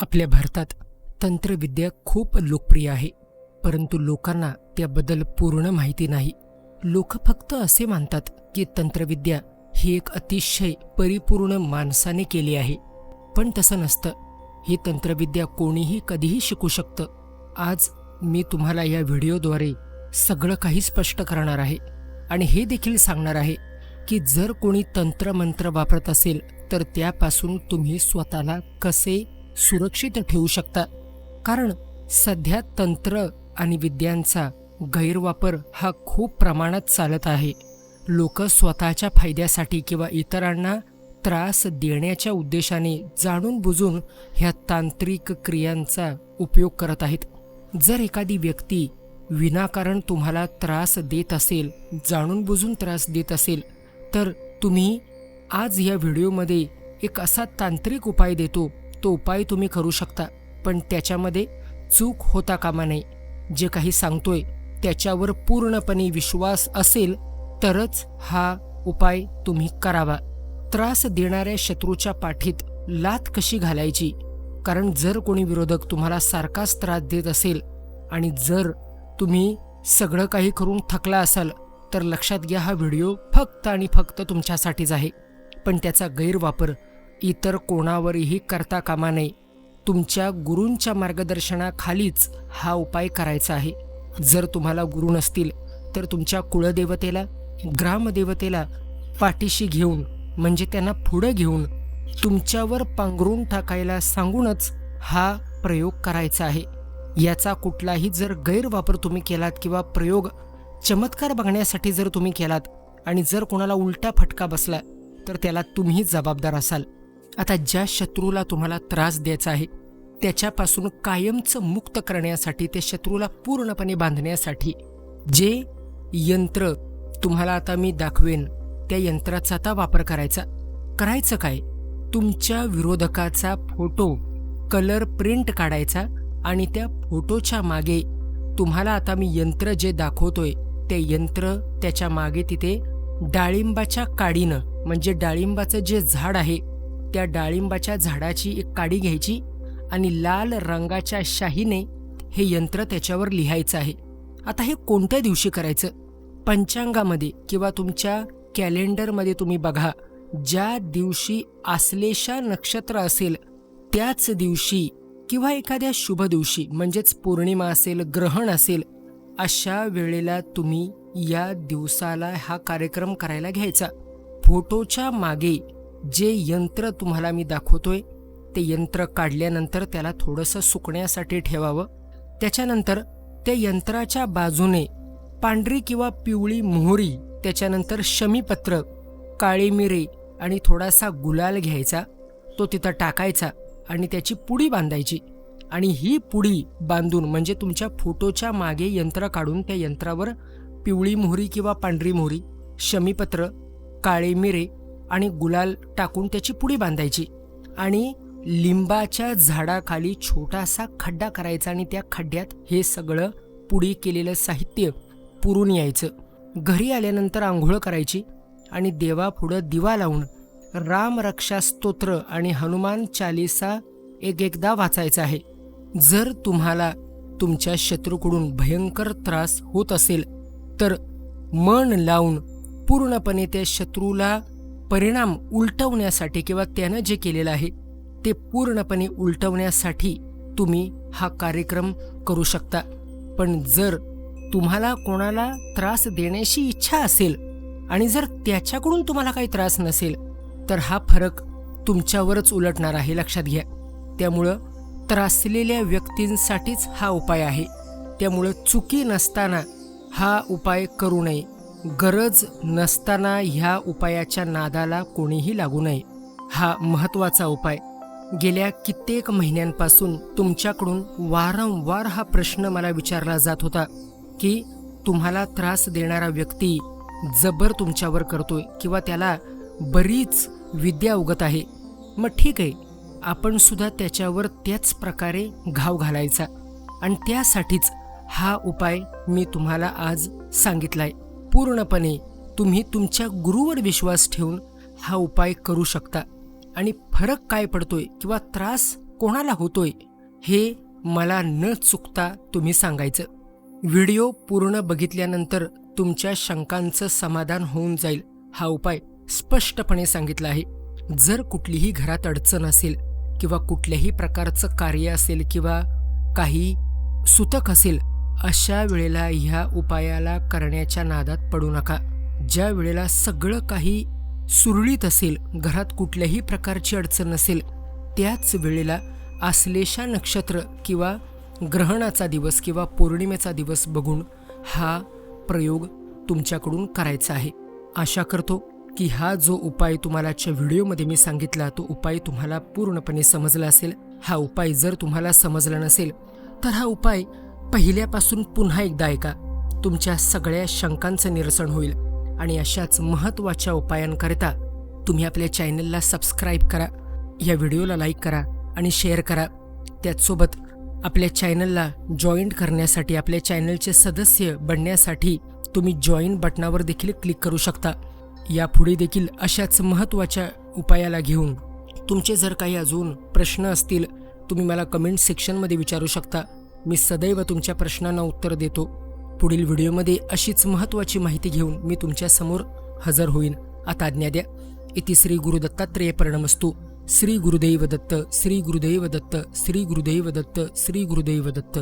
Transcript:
आपल्या भारतात तंत्रविद्या खूप लोकप्रिय आहे परंतु लोकांना त्याबद्दल पूर्ण माहिती नाही. लोक फक्त असे मानतात की तंत्रविद्या ही एक अतिशय परिपूर्ण माणसाने केली आहे. पण तसं नसतं. ही तंत्रविद्या कोणीही कधीही शिकू शकतं. आज मी तुम्हाला या व्हिडिओद्वारे सगळं काही स्पष्ट करणार आहे आणि हे देखील सांगणार आहे की जर कोणी तंत्रमंत्र वापरत असेल तर त्यापासून तुम्ही स्वतःला कसे सुरक्षित ठेवू शकता. कारण सध्या तंत्र आणि विद्यांचा गैरवापर हा खूप प्रमाणात चालत आहे. लोक स्वतःच्या फायद्यासाठी किंवा इतरांना त्रास देण्याच्या उद्देशाने जाणून बुजून ह्या तांत्रिक क्रियांचा उपयोग करत आहेत. जर एखादी व्यक्ती विनाकारण तुम्हाला त्रास देत असेल जाणून बुजून त्रास देत असेल तर तुम्ही आज या व्हिडिओमध्ये एक असा तांत्रिक उपाय देतो तो उपाय तुम्ही करू शकता पण त्याच्यामध्ये चूक होता कामा नये. जे काही सांगतोय त्याच्यावर पूर्णपणे विश्वास असेल तरच हा उपाय तुम्ही करावा. त्रास देणाऱ्या शत्रूच्या पाठीत लात कशी घालायची? कारण जर कोणी विरोधक तुम्हाला सारखाच त्रास देत असेल आणि जर तुम्ही सगळं काही करून थकला असाल तर लक्षात घ्या हा व्हिडिओ फक्त आणि फक्त तुमच्यासाठीच आहे. पण त्याचा गैरवापर इतर कोणावरही करता कामा नये. तुमच्या गुरूंच्या मार्गदर्शनाखालीच हा उपाय करायचा आहे. जर तुम्हाला गुरु नसतील तर तुमच्या कुळदेवतेला ग्रामदेवतेला पाठीशी घेऊन म्हणजे त्यांना पुढं घेऊन तुमच्यावर पांघरून टाकायला सांगूनच हा प्रयोग करायचा आहे. याचा कुठलाही जर गैरवापर तुम्ही केलात किंवा प्रयोग चमत्कार बघण्यासाठी जर तुम्ही केलात आणि जर कोणाला उलटा फटका बसला तर त्याला तुम्ही जबाबदार असाल. आता ज्या शत्रूला तुम्हाला त्रास द्यायचा आहे त्याच्यापासून कायमचं मुक्त करण्यासाठी त्या शत्रूला पूर्णपणे बांधण्यासाठी जे यंत्र तुम्हाला आता मी दाखवेन त्या यंत्राचा आता वापर करायचा. करायचं काय? तुमच्या विरोधकाचा फोटो कलर प्रिंट काढायचा आणि त्या फोटोच्या मागे तुम्हाला आता मी यंत्र जे दाखवतोय ते यंत्र त्याच्यामागे तिथे डाळिंबाच्या काडीनं म्हणजे डाळिंबाचं जे झाड आहे त्या डाळिंबाच्या झाडाची एक काडी घ्यायची आणि लाल रंगाच्या शाहीने हे यंत्र त्याच्यावर लिहायचं आहे. आता हे कोणत्या दिवशी करायचं? पंचांगामध्ये किंवा तुमच्या कॅलेंडरमध्ये तुम्ही बघा. ज्या दिवशी आश्लेषा नक्षत्र असेल त्याच दिवशी किंवा एखाद्या शुभ दिवशी म्हणजेच पौर्णिमा असेल ग्रहण असेल अशा वेळेला तुम्ही या दिवसाला हा कार्यक्रम करायला घ्यायचा. फोटोच्या मागे जे यंत्र तुम्हाला मी दाखवतोय ते यंत्र काढल्यानंतर त्याला थोडंसं सुकण्यासाठी ठेवावं. त्याच्यानंतर त्या यंत्राच्या बाजूने पांढरी किंवा पिवळी मोहरी त्याच्यानंतर शमीपत्र काळी मिरे आणि थोडासा गुलाल घ्यायचा. तो तिथं टाकायचा आणि त्याची पुडी बांधायची. आणि ही पुडी बांधून म्हणजे तुमच्या फोटोच्या मागे यंत्र काढून त्या यंत्रावर पिवळी मोहरी किंवा पांढरी मोहरी शमीपत्र काळे मिरे आणि गुलाल टाकून त्याची पुडी बांधायची आणि लिंबाच्या झाडाखाली छोटासा खड्डा करायचा आणि त्या खड्ड्यात हे सगळं पुडी केलेलं साहित्य पुरून यायचं. घरी आल्यानंतर आंघोळ करायची आणि देवापुढं दिवा लावून रामरक्षा स्तोत्र आणि हनुमान चालिसा एक एकदा वाचायचा आहे. जर तुम्हाला तुमच्या शत्रूकडून भयंकर त्रास होत असेल तर मन लावून पूर्णपणे त्या शत्रूला परिणाम उलटवण्यासाठी किंवा त्यानं जे केलेलं आहे ते पूर्णपणे उलटवण्यासाठी तुम्ही हा कार्यक्रम करू शकता. पण जर तुम्हाला कोणाला त्रास देण्याची इच्छा असेल आणि जर त्याच्याकडून तुम्हाला काही त्रास नसेल तर हा फरक तुमच्यावरच उलटणार आहे लक्षात घ्या. त्यामुळं त्रासलेल्या व्यक्तींसाठीच हा उपाय आहे. त्यामुळं चुकी नसताना हा उपाय करू नये. गरज नसताना ह्या उपायाच्या नादाला कोणीही लागू नये. हा महत्त्वाचा उपाय. गेल्या कित्येक महिन्यांपासून तुमच्याकडून वारंवार हा प्रश्न मला विचारला जात होता की तुम्हाला त्रास देणारा व्यक्ती जबर तुमच्यावर करतोय किंवा त्याला बरीच विद्या उगत आहे. मग ठीक आहे आपण सुद्धा त्याच्यावर त्याच प्रकारे घाव घालायचा. आणि त्यासाठीच हा उपाय मी तुम्हाला आज सांगितला आहे पूर्णपणे तुम्ही तुमच्या गुरुवर विश्वास ठेवून हा उपाय करू शकता. आणि फरक काय पडतोय किंवा त्रास कोणाला होतोय हे मला न चुकता तुम्ही सांगायचं. व्हिडिओ पूर्ण बघितल्यानंतर तुमच्या शंकांचं समाधान होऊन जाईल हा उपाय स्पष्टपणे सांगितला आहे. जर कुठलीही घरात अडचण असेल किंवा कुठल्याही प्रकारचं कार्य असेल किंवा काही सुतक असेल अशा वेळेला ह्या उपायाला करण्याच्या नादात पडू नका. ज्या वेळेला सगळं काही सुरळीत असेल घरात कुठल्याही प्रकारची अडचण नसेल त्याच वेळेला आश्लेषा नक्षत्र किंवा ग्रहणाचा दिवस किंवा पौर्णिमेचा दिवस बघून हा प्रयोग तुमच्याकडून करायचा आहे. आशा करतो की हा जो उपाय तुम्हालाच्या व्हिडिओमध्ये मी सांगितला तो उपाय तुम्हाला पूर्णपणे समजला असेल. हा उपाय जर तुम्हाला समजला नसेल तर हा उपाय पहिल्यापासून पुन्हा एकदा ऐका. तुमच्या सगळ्या शंकांचं निरसन होईल आणि अशाच महत्त्वाच्या उपायांकरिता तुम्ही आपल्या चॅनलला सबस्क्राईब करा या व्हिडिओला लाईक करा आणि शेअर करा. त्याचसोबत आपल्या चॅनलला जॉईंट करण्यासाठी आपल्या चॅनलचे सदस्य बनण्यासाठी तुम्ही जॉईन बटनावर देखील क्लिक करू शकता. यापुढे देखील अशाच महत्त्वाच्या उपायाला घेऊन. तुमचे जर काही अजून प्रश्न असतील तुम्ही मला कमेंट सेक्शनमध्ये विचारू शकता. मी सदैव तुमच्या प्रश्नांना उत्तर देतो. पुढील व्हिडिओमध्ये अशीच महत्त्वाची माहिती घेऊन मी तुमच्यासमोर हजर होईन. आता आज्ञा द्या. इति श्री गुरुदत्तात्रेय प्रणमस्तू. श्री गुरुदैव दत्त श्री गुरुदैव दत्त श्री गुरुदैव दत्त श्री गुरुदैव दत्त.